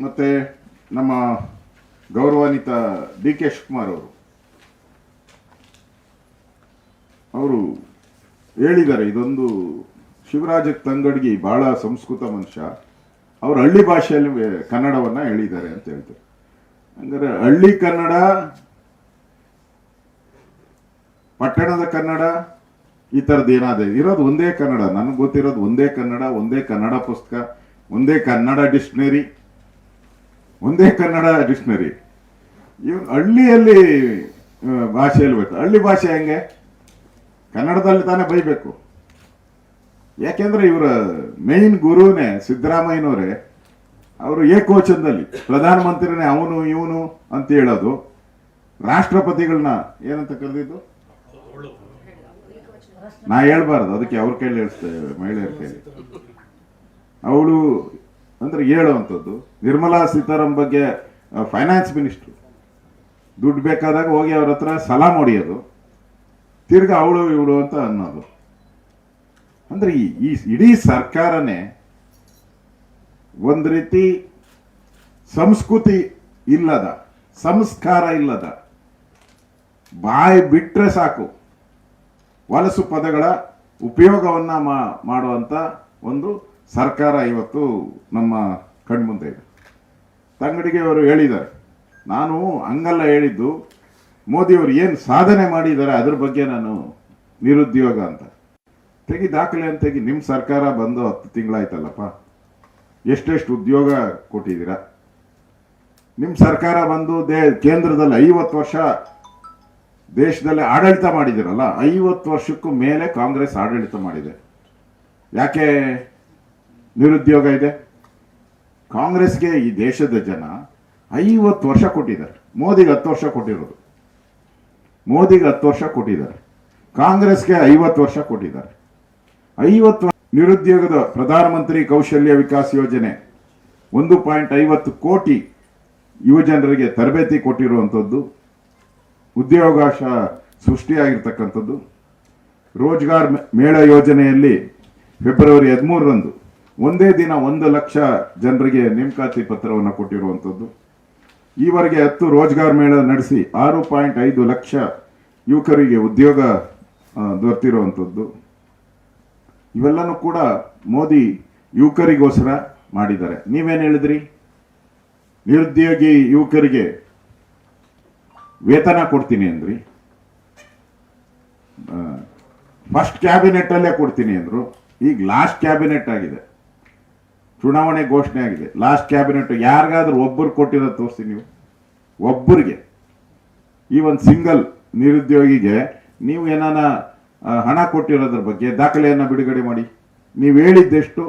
ಮತ್ತು ನಮ್ಮ ಗೌರವಾನ್ವಿತ ಡಿ ಕೆ ಶಿವಕುಮಾರ್ ಅವರು. ಅವರು ಹೇಳಿದ್ದಾರೆ, ಇದೊಂದು ಶಿವರಾಜ ತಂಗಡ್ಗಿ ಭಾಳ ಸಂಸ್ಕೃತ ಮನುಷ್ಯ. ಅವರು ಹಳ್ಳಿ ಭಾಷೆಯಲ್ಲಿ ಕನ್ನಡವನ್ನು ಹೇಳಿದ್ದಾರೆ ಅಂತ ಹೇಳ್ತಾರೆ. ಹಂಗಾರೆ ಹಳ್ಳಿ ಕನ್ನಡ, ಪಟ್ಟಣದ ಕನ್ನಡ, ಈ ಥರದ್ದು ಏನಾದರೆ ಇರೋದು ಒಂದೇ ಕನ್ನಡ. ನನಗೆ ಗೊತ್ತಿರೋದು ಒಂದೇ ಕನ್ನಡ ಒಂದೇ ಕನ್ನಡ ಪುಸ್ತಕ, ಒಂದೇ ಕನ್ನಡ ಡಿಕ್ಷನರಿ. ಒಂದೇ ಕನ್ನಡ ಡಿಕ್ಷನರಿ. ಇವನ್ ಹಳ್ಳಿಯಲ್ಲಿ ಭಾಷೆ ಭಾಷೆಯಲ್ಲಿ ಬೇಕು ಹಳ್ಳಿ ಭಾಷೆ ಹೆಂಗೆ? ಕನ್ನಡದಲ್ಲಿ ತಾನೇ ಬೈಬೇಕು. ಯಾಕೆಂದ್ರೆ ಇವರ ಮೇನ್ ಗುರುನೇ ಸಿದ್ದರಾಮಯ್ಯನವರೇ, ಅವರು ಏಕವಚನದಲ್ಲಿ, ಪ್ರಧಾನಮಂತ್ರಿನೇ ಅವನು ಇವನು ಅಂತ ಹೇಳೋದು ರಾಷ್ಟ್ರಪತಿಗಳನ್ನ ಏನಂತ ಕರೆದಿದ್ದು? ನಾ ಹೇಳ್ಬಾರ್ದು, ಅದಕ್ಕೆ ಅವ್ರ ಕೇಳಿ ಹೇಳ್ತೇವೆ ಮಹಿಳೆಯರ ಕೈಲಿ. ಅವಳು ಅಂದ್ರೆ ಹೇಳುವಂಥದ್ದು, ನಿರ್ಮಲಾ ಸೀತಾರಾಮ್ ಬಗ್ಗೆ ಫೈನಾನ್ಸ್ ಮಿನಿಸ್ಟ್ರು ದುಡ್ಡು ಬೇಕಾದಾಗ ಹೋಗಿ ಅವ್ರ ಹತ್ರ ಸಲಾಮ್ ಮಾಡಿಯೋದು, ತಿರ್ಗಾ ಅವಳು ಇವಳು ಅಂತ ಅನ್ನೋದು. ಅಂದ್ರೆ ಈ ಇಡೀ ಸರ್ಕಾರನೇ ಒಂದು ರೀತಿ ಸಂಸ್ಕೃತಿ ಇಲ್ಲದ, ಸಂಸ್ಕಾರ ಇಲ್ಲದ, ಬಾಯಿ ಬಿಟ್ಟರೆ ಸಾಕು, ವಲಸು ಪದಗಳ ಉಪಯೋಗವನ್ನ ಮಾ- ಮಾಡುವಂತ ಒಂದು ಸರ್ಕಾರ ಇವತ್ತು ನಮ್ಮ ಕಣ್ಮುಂದೆ ಇದೆ. ತಂಗಡಿಗೆ ಅವರು ಹೇಳಿದ್ದಾರೆ. ನಾನು ಹಂಗಲ್ಲ ಹೇಳಿದ್ದು, ಮೋದಿಯವರು ಏನು ಸಾಧನೆ ಮಾಡಿದ್ದಾರೆ ಅದ್ರ ಬಗ್ಗೆ ನಾನು ನಿರುದ್ಯೋಗ ಅಂತ. ತೆಗಿ ದಾಖಲೆ ಅಂತ ತೆಗಿ ನಿಮ್ಮ ಸರ್ಕಾರ ಬಂದು ಹತ್ತು ತಿಂಗಳಾಯ್ತಲ್ಲಪ್ಪ. ಎಷ್ಟೆಷ್ಟು ಉದ್ಯೋಗ ಕೊಟ್ಟಿದ್ದೀರಾ? ನಿಮ್ಮ ಸರ್ಕಾರ ಬಂದು ದೇ ಕೇಂದ್ರದಲ್ಲಿ ಐವತ್ತು ವರ್ಷ ದೇಶದಲ್ಲಿ ಆಡಳಿತ ಮಾಡಿದಿರಲ್ಲ ಐವತ್ತು ವರ್ಷಕ್ಕೂ ಮೇಲೆ ಕಾಂಗ್ರೆಸ್ ಆಡಳಿತ ಮಾಡಿದೆ. ಯಾಕೆ? ನಿರುದ್ಯೋಗ ಇದೆ. ಕಾಂಗ್ರೆಸ್ಗೆ ಈ ದೇಶದ ಜನ ಐವತ್ತು ವರ್ಷ ಕೊಟ್ಟಿದ್ದಾರೆ. ಮೋದಿಗೆ ಹತ್ತು ವರ್ಷ ಕೊಟ್ಟಿರೋದು. ಮೋದಿಗೆ ಹತ್ತು ವರ್ಷ ಕೊಟ್ಟಿದ್ದಾರೆ. ಕಾಂಗ್ರೆಸ್ಗೆ ಐವತ್ತು ವರ್ಷ ಕೊಟ್ಟಿದ್ದಾರೆ. ಐವತ್ತು ನಿರುದ್ಯೋಗದ ಪ್ರಧಾನಮಂತ್ರಿ ಕೌಶಲ್ಯ ವಿಕಾಸ್ ಯೋಜನೆ ಒಂದು ಪಾಯಿಂಟ್ ಐವತ್ತು ಕೋಟಿ ಯುವ ಜನರಿಗೆ ತರಬೇತಿ ಕೊಟ್ಟಿರುವಂಥದ್ದು. ಉದ್ಯೋಗಾಶ ಸೃಷ್ಟಿಯಾಗಿರ್ತಕ್ಕಂಥದ್ದು. ರೋಜ್ಗಾರ್ ಮೇಳ ಯೋಜನೆಯಲ್ಲಿ ಫೆಬ್ರವರಿ ಹದಿಮೂರರಂದು ಒಂದೇ ದಿನ ಒಂದು ಲಕ್ಷ ಜನರಿಗೆ ನೇಮಕಾತಿ ಪತ್ರವನ್ನು ಕೊಟ್ಟಿರುವಂಥದ್ದು ಈವರೆಗೆ ಹತ್ತು ರೋಜ್ಗಾರ್ ಮೇಳ ನಡೆಸಿ ಆರು ಪಾಯಿಂಟ್ ಐದು ಲಕ್ಷ ಯುವಕರಿಗೆ ಉದ್ಯೋಗ ದೊರೆತಿರುವಂಥದ್ದು ಇವೆಲ್ಲನೂ ಕೂಡ ಮೋದಿ ಯುವಕರಿಗೋಸ್ಕರ ಮಾಡಿದ್ದಾರೆ. ನೀವೇನು ಹೇಳಿದ್ರಿ? ನಿರುದ್ಯೋಗಿ ಯುವಕರಿಗೆ ವೇತನ ಕೊಡ್ತೀನಿ ಅಂದ್ರಿ. ಫಸ್ಟ್ ಕ್ಯಾಬಿನೆಟ್ ಅಲ್ಲೇ ಕೊಡ್ತೀನಿ ಅಂದ್ರು. ಈಗ ಲಾಸ್ಟ್ ಕ್ಯಾಬಿನೆಟ್ ಆಗಿದೆ. ಚುನಾವಣೆ ಘೋಷಣೆ ಆಗಿದೆ. ಲಾಸ್ಟ್ ಕ್ಯಾಬಿನೆಟ್ ಯಾರಿಗಾದ್ರೂ ಒಬ್ಬರು ಕೊಟ್ಟಿರೋದು ತೋರಿಸಿ ನೀವು. ಒಬ್ಬರಿಗೆ. ಈ ಒಂದು ಸಿಂಗಲ್ ನಿರುದ್ಯೋಗಿಗೆ ನೀವು ಏನಾನ ಹಣ ಕೊಟ್ಟಿರೋದ್ರ ಬಗ್ಗೆ ದಾಖಲೆಯನ್ನು ಬಿಡುಗಡೆ ಮಾಡಿ. ನೀವು ಹೇಳಿದ್ದೆಷ್ಟು,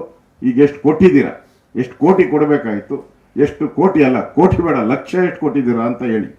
ಈಗ ಎಷ್ಟು ಕೊಟ್ಟಿದ್ದೀರಾ? ಎಷ್ಟು ಕೋಟಿ ಕೊಡಬೇಕಾಯಿತು? ಎಷ್ಟು ಕೋಟಿ ಅಲ್ಲ, ಕೋಟಿ ಬೇಡ, ಲಕ್ಷ ಎಷ್ಟು ಕೊಟ್ಟಿದ್ದೀರಾ ಅಂತ ಹೇಳಿ.